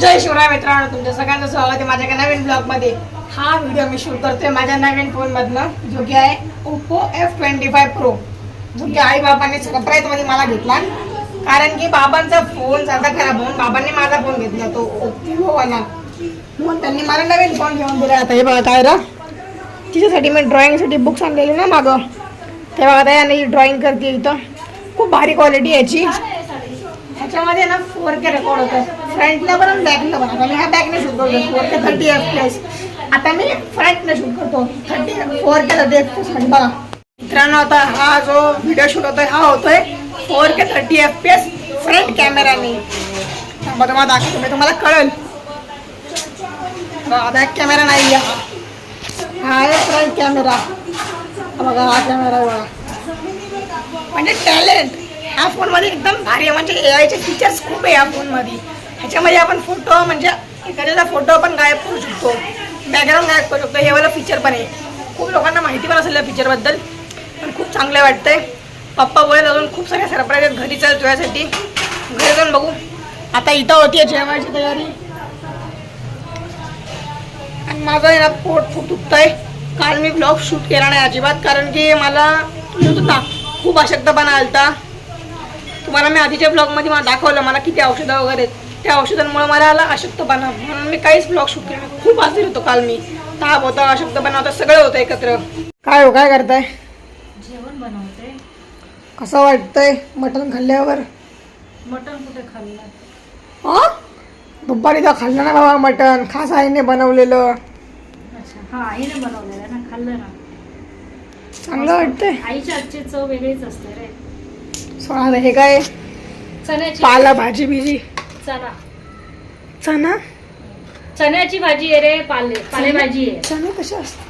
जय शिवराय मित्रांनो तुमच्या सगळ्यांचं स्वागत आहे माझ्या एका नवीन ब्लॉगमध्ये हा व्हिडिओ मी शूट करतोय माझ्या नवीन फोनमधनं जो की आहे Oppo F twenty five pro जो की आई बाबांनी सरप्राईजमध्ये मला घेतला. कारण की बाबांचा फोन साधा खराब होऊन बाबांनी माझा फोन घेतला तो ओप्पो वाला. मग त्यांनी मला नवीन फोन घेऊन दिला. आता हे बघा काय रा? तिच्यासाठी मी ड्रॉइंगसाठी बुक्स आणलेली ना मागं. ते बघा आता याने ड्रॉइंग करते इथं. खूप भारी क्वालिटी याची. ह्याच्यामध्ये ना फोर के रेकॉर्ड होतं. फ्रंटला पण आणि बॅकला पण. आता मी ह्या बॅकने शूट करतो four K thirty F plus आता मी फ्रंटने शूट करतो. Thirty four K thirty F plus बघा. मित्रांनो आता हा जो व्हिडिओ शूट होतोय हा होतोय four K thirty F P S front कॅमेराने तुम्हाला दाखवतो. मी तुम्हाला कळेल. बॅक कॅमेरा नाही हा आहे फ्रंट कॅमेरा बघा हा कॅमेरा बघा. म्हणजे टॅलेंट ह्या फोनमध्ये एकदम भारी आहे. म्हणजे ए आयचे फीचर्स खूप आहे ह्या फोनमध्ये ह्याच्यामध्ये आपण फोटो म्हणजे एखाद्याचा फोटो आपण गायब करू शकतो. बॅकग्राऊंड गायब करू शकतो. हे वाला फीचर पण आहे. खूप लोकांना माहिती पण असेल या फीचरबद्दल पण खूप चांगलं वाटतंय. पप्पा बोलत अजून खूप साऱ्या सरप्राईज आहेत घरी चालतो यासाठी घरी जाऊन बघू. आता इथं होती जेवायची तयारी. आणि माझं आहे ना पोट खूप दुखतंय काल मी ब्लॉग शूट केला नाही अजिबात कारण की मला म्हणत होता खूप अशक्तपणा आलता तुम्हाला मी आधीच्या ब्लॉगमध्ये मला दाखवलं मला किती औषधं वगैरे. त्या औषधांमुळे मला आला अशक्तपणा म्हणून मी काहीच ब्लॉग शूट केले खूप आजारी होतो काल मी. ताप होता अशक्तपणा होता सगळं होतं एकत्र. काय हो काय करताय? जेवण बनवते. कसं वाटतंय मटण खाल्ल्यावर? मटण कुठे खाल्लं? हा दुपारी तर खाल्लं ना बाबा मटण. खास आईने बनवलेलं. अच्छा हा आईने बनवलेलं ना खाल्लं ना. चांगलं वाटतंय. आईच्या आजची चव वेगळीच असते रे. सोळा हे काय? चण्याची पाला भाजी बिजी. चणा. चना चण्याची भाजी आहे रे पाले पालेभाजी आहे. चणे कसे असतात?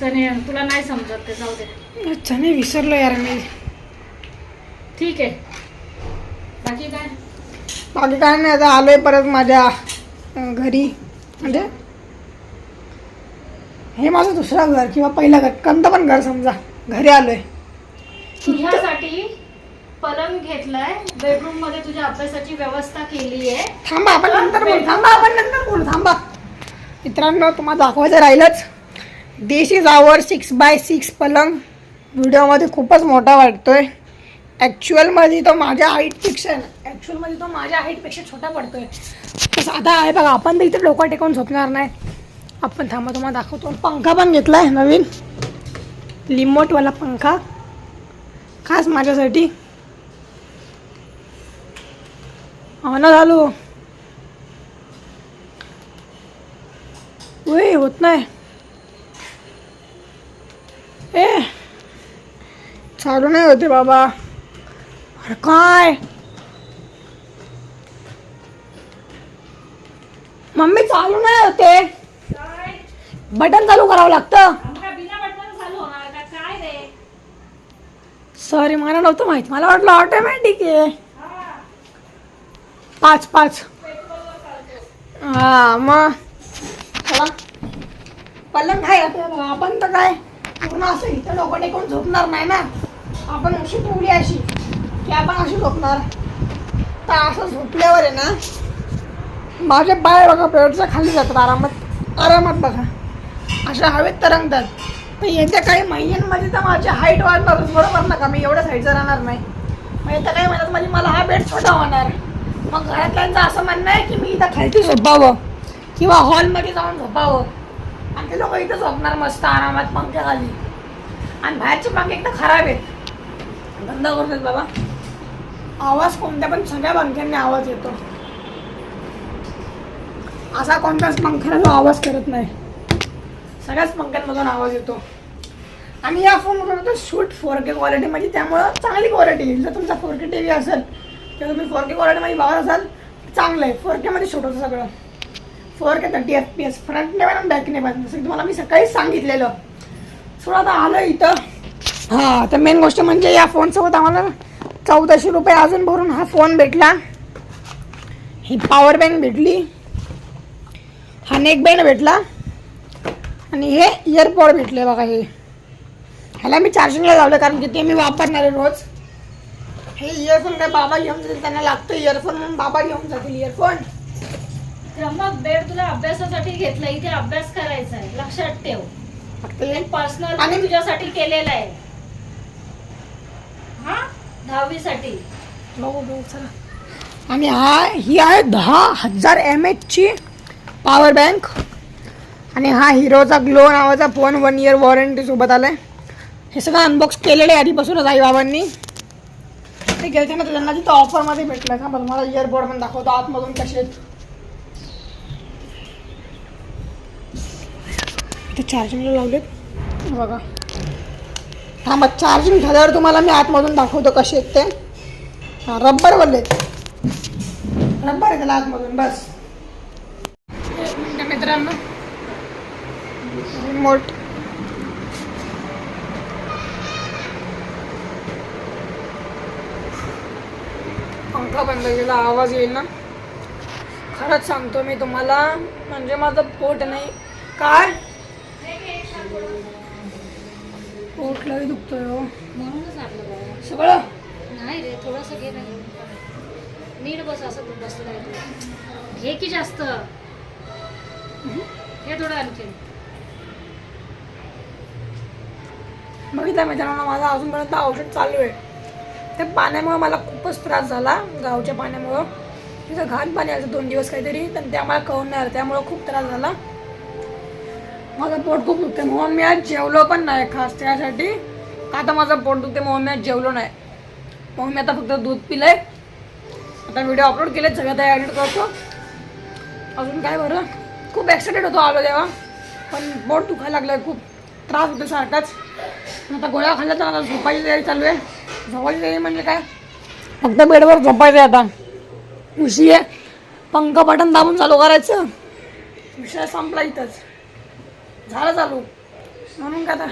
चणे तुला नाही समजत ते जाऊ दे. चणे विसरलो यार मी. ठीक आहे. बाकी काय? बाकी काय नाही आता आलोय परत माझ्या घरी. म्हणजे? हे माझं दुसरं घर किंवा पहिलं घर कोणतं पण घर समजा. घरी आलोय. तुझ्यासाठी पलंग घेतलाय. बेडरूममध्ये तुझ्या अभ्यासाची व्यवस्था केली आहे थांबा आपण नंतर बोलू. थांबा आपण नंतर बोलू. थांबा. मित्रांनो तुम्हाला दाखवायचं राहिलंच. This is our six by six पलंग. व्हिडिओमध्ये खूपच मोठा वाटतोय ॲक्च्युअलमध्ये तो माझ्या हाईटपेक्षा ॲक्च्युअलमध्ये तो माझ्या हाईटपेक्षा छोटा पडतोय. तर साधा आहे बघा. आपण तर इथे डोकं टेकून झोपणार नाही. आपण थांबा तुम्हाला दाखवतो. पंखा पण घेतलाय नवीन. लिमोटवाला पंखा? खास माझ्यासाठी. हो ना झालो. वय होत नाही. ए चालू नाही होते बाबा. अरे काय? मम्मी चालू नाही होते. बटन चालू करावं लागतं बिना बटन चालू होणार का काय रे सॉरी मला नव्हतं माहीत. मला वाटलं ऑटोमॅटिक आहे. पाच पाच. हा मग. पलंग आहे. आपण तर काय पूर्ण असं इथं डोकं टेकून झोपणार नाही ना? आपण अशी ठेवली अशी. की आपण अशी झोपणार. तर असं झोपल्यावर आहे ना माझे पाय बघा पेटच्या खाली जातात. आरामात आरामात बघा. अशा हवेत तरंगतात. तर येत्या काही महिन्यांमध्ये तर माझी हाईट वाढणारच. बरोबर ना का? मी एवढ्याच हाईटचं राहणार नाही. मग येत्या काही महिन्यात म्हणजे मला हा बेड छोटा होणार. मग घरातल्यांचं असं म्हणणं आहे की मी इथं खालती झोपावं किंवा हॉलमध्ये जाऊन झोपावं. आणि ते लोक इथं झोपणार मस्त आरामात पंखे खाली. आणि बाहेरचे पंखे एकदम खराब आहेत. बंद करतात बाबा. आवाज कोणत्या पण सगळ्या पंख्यांनी आवाज येतो. असा कोणताच पंख्याला आवाज करत नाही. सगळ्याच पंख्यांमधून आवाज येतो. आणि या फोनमध्ये होतं शूट फोर के क्वालिटी म्हणजे त्यामुळं चांगली क्वालिटी येईल जर तुमचा फोर के टी व्ही असेल किंवा तुम्ही फोर के क्वालिटीमध्ये बघत असाल चांगलं आहे फोर केमध्ये शूट होतं सगळं. Four K thirty F P S फ्रंटने पण बॅकने पण. जसं की तुम्हाला मी सकाळीच सांगितलेलं. सो आता आलं इथं. हां तर मेन गोष्ट म्हणजे या फोनसोबत आम्हाला चौदाशे रुपये अजून भरून हा फोन भेटला. ही पॉवर बँक भेटली. हा नेक बँड भेटला. आणि हे इयरपॉड भेटले बघा हे. ह्याला मी चार्जिंगला लावलं कारण की ते मी वापरणार आहे रोज. हे इयरफोन काय बाबा घेऊन जातील त्यांना लागतं इयरफोन म्हणून बाबा घेऊन जातील इयरफोन मग बेड तुला अभ्यासासाठी घेतला इथे अभ्यास करायचा आहे लक्षात ठेव. फक्त पर्सनल आणि- आणि तुझ्यासाठी केलेला आहे. हा? दहावीसाठी. बघू बघू चला. आणि हा ही आहे दहा हजार एम एचची पॉवर बँक आणि हा हिरोचा ग्लो नावाचा फोन वन इयर वॉरंटीसोबत आला आहे हे सगळं अनबॉक्स केलेलं आहे आधीपासूनच आई बाबांनी. ते गेलते ना त्यांना तिथं ऑफरमध्ये भेटलं का मला इयरबोर्ड पण दाखवतो आतमधून कसे आहेत. चार्जिंगला लावलेत. हे बघा. थांबा चार्जिंग झाल्यावर तुम्हाला मी आतमधून दाखवतो कसे आहेत ते. हा रब्बर बोलले रब्बर आहे त्याला आतमधून बस. एक मित्रांनो. रिमोट. पंखा बंद केला आवाज येईल ना खरंच सांगतो मी तुम्हाला म्हणजे माझं पोट नाही. काय? पोट लई दुखतोय हो. म्हणूनच आपलं बाबा सगळं? नाही रे थोडस घे ना. नीट बस असं तू बसलाय तू घे की जास्त. हे थोडं आणखी बघितलं मित्रांनो माझा अजूनपर्यंत औषध चालू आहे. त्या पाण्यामुळं मला खूपच त्रास झाला गावच्या पाण्यामुळं. तिथं घाण पाणी आलं दोन दिवस काहीतरी पण त्या मला कळून नाही आलं. त्यामुळं खूप त्रास झाला. माझं पोट खूप दुखते म्हणून मी आज जेवलो पण नाही खास त्यासाठी. आता माझं पोट दुखते म्हणून मी आज जेवलो नाही. म्हणून मी आता फक्त दूध पिलंय. आता व्हिडिओ अपलोड केले सगळं त्या ॲडिट करतो. अजून काय बरं? खूप एक्सायटेड होतो आलो तेव्हा. पण पोट दुखायला लागलं खूप. त्रास होतो सारखाच. आता गोळ्या खाल्ल्या तर आता झोपायची तयारी चालू आहे. झोपायची तयारी म्हणजे काय? फक्त बेडवर झोपायचं आहे आता. उशी आहे. पंख बटन दाबून चालू करायचं. विषय संपला इथंच. झालं चालू. म्हणून काय आता?